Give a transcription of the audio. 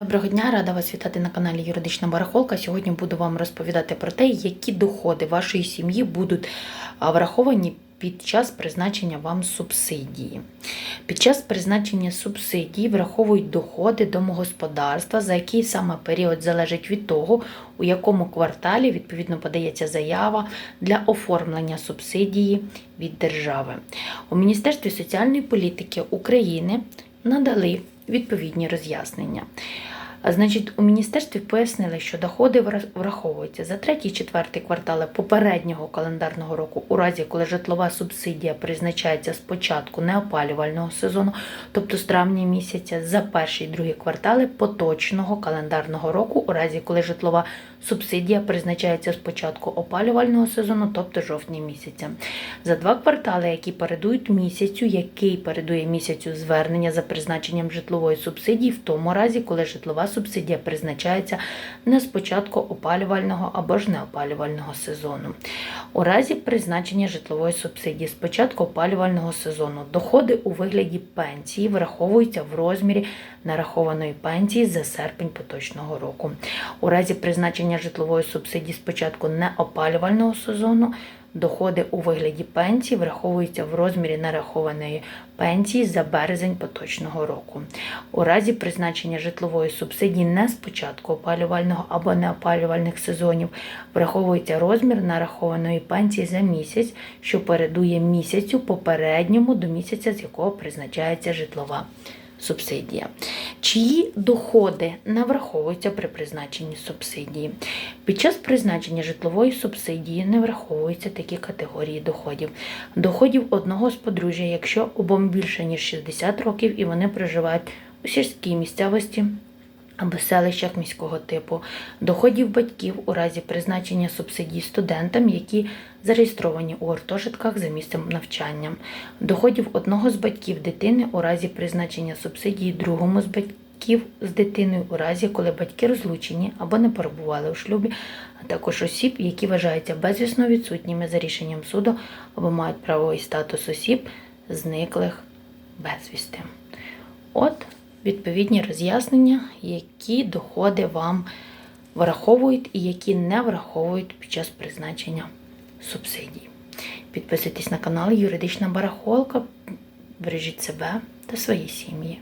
Доброго дня, рада вас вітати на каналі Юридична Барахолка. Сьогодні буду вам розповідати про те, які доходи вашої сім'ї будуть враховані під час призначення вам субсидії. Під час призначення субсидії враховують доходи домогосподарства, за який саме період залежить від того, у якому кварталі відповідно подається заява для оформлення субсидії від держави. У Міністерстві соціальної політики України надали відповідні роз'яснення. Значить, у міністерстві пояснили, що доходи враховуються за третій, четвертий квартали попереднього календарного року, у разі коли житлова субсидія призначається з початку неопалювального сезону, тобто з травня місяця, за перший і другий квартали поточного календарного року, у разі коли житлова субсидія призначається з початку опалювального сезону, тобто жовтня місяця. За два квартали, які передують місяцю, який передує місяцю звернення за призначенням житлової субсидії, в тому разі, коли житлова субсидія призначається не з початку опалювального або ж неопалювального сезону. У разі призначення житлової субсидії з початку опалювального сезону доходи у вигляді пенсії враховуються в розмірі нарахованої пенсії за серпень поточного року. У разі призначення житлової субсидії з початку неопалювального сезону доходи у вигляді пенсії враховуються в розмірі нарахованої пенсії за березень поточного року. У разі призначення житлової субсидії не з початку опалювального або неопалювальних сезонів враховується розмір нарахованої пенсії за місяць, що передує місяцю попередньому до місяця, з якого призначається житлова субсидія. Чиї доходи не враховуються при призначенні субсидії? Під час призначення житлової субсидії не враховуються такі категорії доходів. Доходів одного з подружжя, якщо обом більше ніж 60 років і вони проживають у сільській місцевості або селищах міського типу, доходів батьків у разі призначення субсидій студентам, які зареєстровані у гуртожитках за місцем навчання, доходів одного з батьків дитини у разі призначення субсидії другому з батьків з дитиною у разі, коли батьки розлучені або не перебували у шлюбі, а також осіб, які вважаються безвісно відсутніми за рішенням суду або мають правовий статус осіб, зниклих безвісти. От відповідні роз'яснення, які доходи вам враховують і які не враховують під час призначення субсидій. Підписуйтесь на канал Юридична Барахолка, бережіть себе та свої сім'ї.